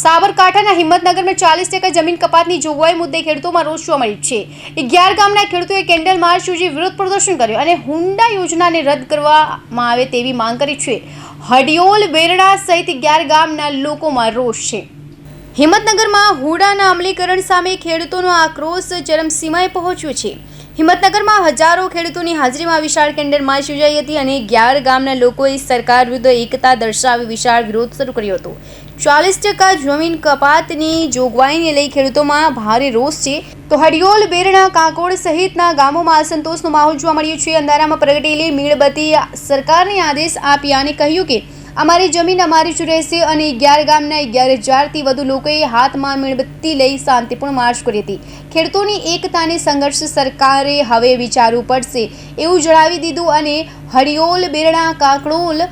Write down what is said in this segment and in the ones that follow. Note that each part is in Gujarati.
સાબરકાંઠાના હિંમતનગરમાં ચાલીસ ટકા જમીન કપાતની જોગવાઈ મુદ્દે ખેડૂતોમાં રોષ જોવા મળ્યું છે. અગિયાર ગામના ખેડૂતોએ કેન્ડલ માર્ચ યોજી વિરોધ પ્રદર્શન કર્યું અને હુંડા યોજનાને રદ કરવામાં આવે તેવી માંગ કરી છે. હડિયોલ વેરડા સહિત અગિયાર ગામના લોકોમાં રોષ છે. હિંમતનગરમાં હુડાના અમલીકરણ સામે ખેડૂતોનો આક્રોશ ચરમસીમાએ પહોંચ્યો છે. હિંમતનગરમાં હજારો ખેડૂતોની હાજરીમાં વિશાળ કેન્ડલ માર્ચ યોજાઈ હતી અને અગિયાર ગામના લોકોએ સરકાર વિરુદ્ધ એકતા દર્શાવી વિશાળ વિરોધ શરૂ કર્યો હતો. ચાલીસ ટકા જમીન કપાતની જોગવાઈને લઈ ખેડૂતોમાં ભારે રોષ છે. તો હડિયોલ બેરણા, કાંકોડ સહિતના ગામોમાં અસંતોષનો માહોલ જોવા મળ્યો છે. અંધારામાં પ્રગટેલી મીણબત્તી સરકારને આદેશ આપ્યા અને કહ્યું કે અમારી જમીન અમારી જ રહેશે અને અગિયાર ગામના અગિયાર હજારથી વધુ લોકોએ હાથમાં મીણબત્તી લઈ શાંતિપૂર્ણ માર્ચ કરી હતી. ખેડૂતોની એકતાને સંઘર્ષ સરકારે હવે વિચારવું પડશે. એવું જણાવી દીધું અને હરિયોલ બેરણા, કાકડોલ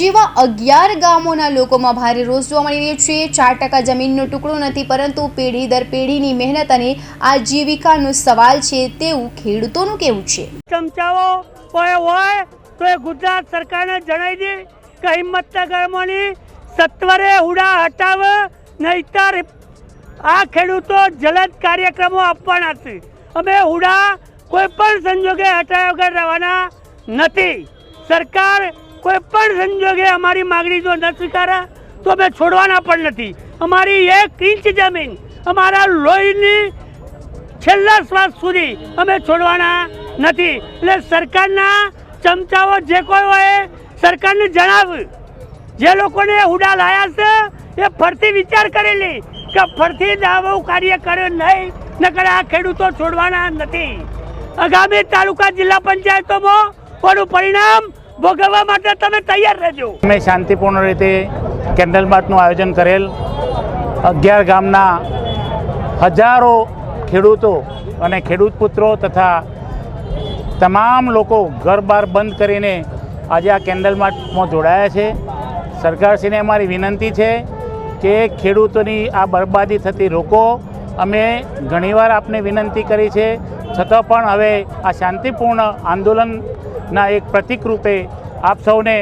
જેવા અગિયાર ગામોના લોકોમાં ભારે રોષ જોવા મળી રહ્યો છે. ચાર ટકા જમીનનો ટુકડો નથી, પરંતુ પેઢી દર પેઢીની મહેનત અને આજીવિકાનો સવાલ છે તેવું ખેડૂતોનું કહેવું છે. ચમચાઓ હોય તો એ ગુજરાત સરકારને જણાવી દે. કે હિંમતનગરમાંની સત્વરે હુડા હટાવ, નહીતર આ ખેડૂતો જલદ કાર્યક્રમો આપવાના છે. અમે હુડા કોઈ પણ સંજોગે હટાવ્યા વગર રહેવાના નથી. સરકાર કોઈ પણ સંજોગે અમારી માગણી જો ન સ્વીકારે તો અમે છોડવાના પણ નથી. અમારી એક ઇંચ જમીન, અમારા લોહીની છેલ્લા શ્વાસ સુધી અમે છોડવાના નથી. એટલે સરકારના ચમચાઓ જે કોઈ હોય સરકારને જણાવ. જે લોકોને હુડા લાયા છે, એ ફરતી વિચાર કરેલી કે ફરતી દાવો કાર્ય કર્યો નહીં, નકર આ ખેડૂતો છોડવાના નથી. આગામી તાલુકા જિલ્લા પંચાયતોમાં કોનું પરિણામ ભોગવવા માટે તમે તૈયાર રહેજો. અમે શાંતિપૂર્ણ રીતે કેન્ડલ માર્ચનું આયોજન કરેલ અગિયાર ગામના હજારો ખેડૂતો અને ખેડૂત પુત્રો તથા તમામ લોકો ઘર બાર બંધ કરીને આજે આ કેન્ડલ માર્ચમાં જોડાયા છે. સરકારશ્રીને અમારી વિનંતી છે કે ખેડૂતોની આ બરબાદી થતી રોકો. અમે ઘણીવાર આપને વિનંતી કરી છે. છતાં પણ હવે આ શાંતિપૂર્ણ આંદોલનના એક પ્રતિક રૂપે આપ સૌને,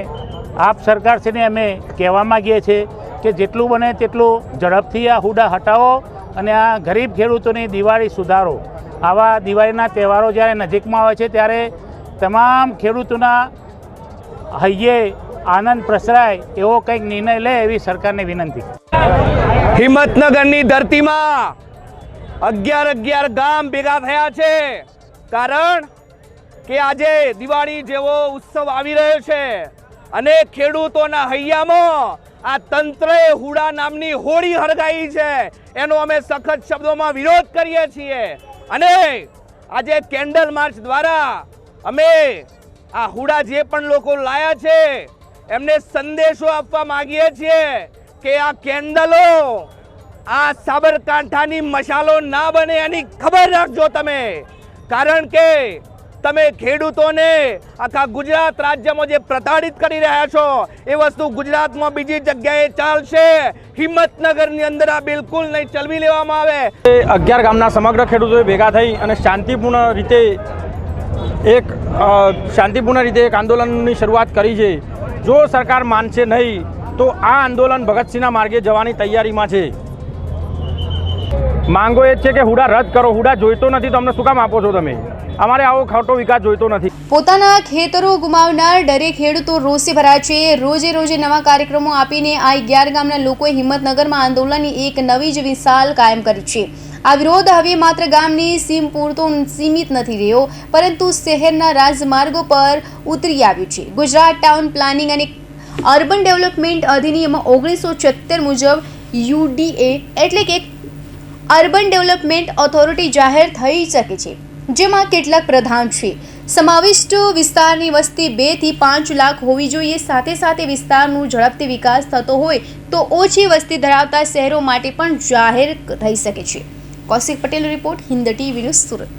આપ સરકારશ્રીને અમે કહેવા માગીએ છીએ કે જેટલું બને તેટલું ઝડપથી આ હુડા હટાવો અને આ ગરીબ ખેડૂતોની દિવાળી સુધારો. આવા દિવાળીના તહેવારો જ્યારે નજીકમાં આવે છે ત્યારે તમામ ખેડૂતોના હૈયે આનંદ પ્રસરાય એવો કંઈક નિર્ણય લે એવી સરકારને વિનંતી. હિંમતનગરની ધરતીમાં અગિયાર અગિયાર ગામ ભેગા થયા છે. કારણ કે આજે દિવાળી જેવો ઉત્સવ આવી રહ્યો છે અને ખેડૂતોના હૈયામાં આ તંત્રએ હુડા નામની હોળી હળગાઈ છે. એનો અમે સખત શબ્દોમાં વિરોધ કરીએ છીએ. અને આજે કેન્ડલ માર્ચ દ્વારા અમે આ હુડા જે પણ લોકો લાયા છે, એમને સંદેશો આપવા માંગીએ છીએ કે આ કેન્ડલો આ સાબરકાંઠાની મશાલો ના બને એની ખબર રાખજો તમે. કારણ કે તમે ખેડૂતોને આખા ગુજરાત રાજ્યમાં જે પ્રતાડિત કરી રહ્યા છો, એ વસ્તુ ગુજરાતમાં બીજી જગ્યાએ ચાલશે. હિંમતનગરની અંદર આ બિલકુલ નહીં ચલવી લેવામાં આવે. અગિયાર ગામના સમગ્ર ખેડૂતોએ ભેગા થઈ અને શાંતિપૂર્ણ રીતે એક શાંતિપૂર્ણ રીતે એક આંદોલનની શરૂઆત કરી છે. જો સરકાર માનશે નહીં, તો આ આંદોલન ભગતસિંહના માર્ગે જવાની તૈયારીમાં છે. માંગો એ છે કે હુડા રદ કરો, હુડા જોઈતો નથી, તો અમને શું કામ આપો છો તમે? અમારે આવો ખોટો વિકાસ જોઈતો નથી. પોતાના ખેતરો ગુમાવનાર ડરે ખેડૂતો રોષે ભરાય છે. રોજે રોજે નવા કાર્યક્રમો આપીને આ અગિયાર ગામના લોકોએ હિંમતનગરમાં આંદોલનની એક નવી જ વિશાલ કાયમ કરી છે. આ વિરોધ હવે માત્ર ગામની સીમ પૂરતો સીમિત નથી રહ્યો, પરંતુ શહેરના રાજમાર્ગો પર ઉતરી આવ્યું છે. ગુજરાત ટાઉન પ્લાનિંગ અને અર્બન ડેવલપમેન્ટ અધિનિયમ ઓગણીસો છોતેર મુજબ યુડીએ એટલે કે અર્બન ડેવલપમેન્ટ ઓથોરિટી જાહેર થઈ શકે છે, જેમાં કેટલાક પ્રધાન છે. સમાવિષ્ટ વિસ્તારની વસ્તી બેથી પાંચ લાખ હોવી જોઈએ. સાથે સાથે વિસ્તારનું ઝડપથી વિકાસ થતો હોય તો ઓછી વસ્તી ધરાવતા શહેરો માટે પણ જાહેર થઈ શકે છે. Kaushik Patel report Hind TV news Surat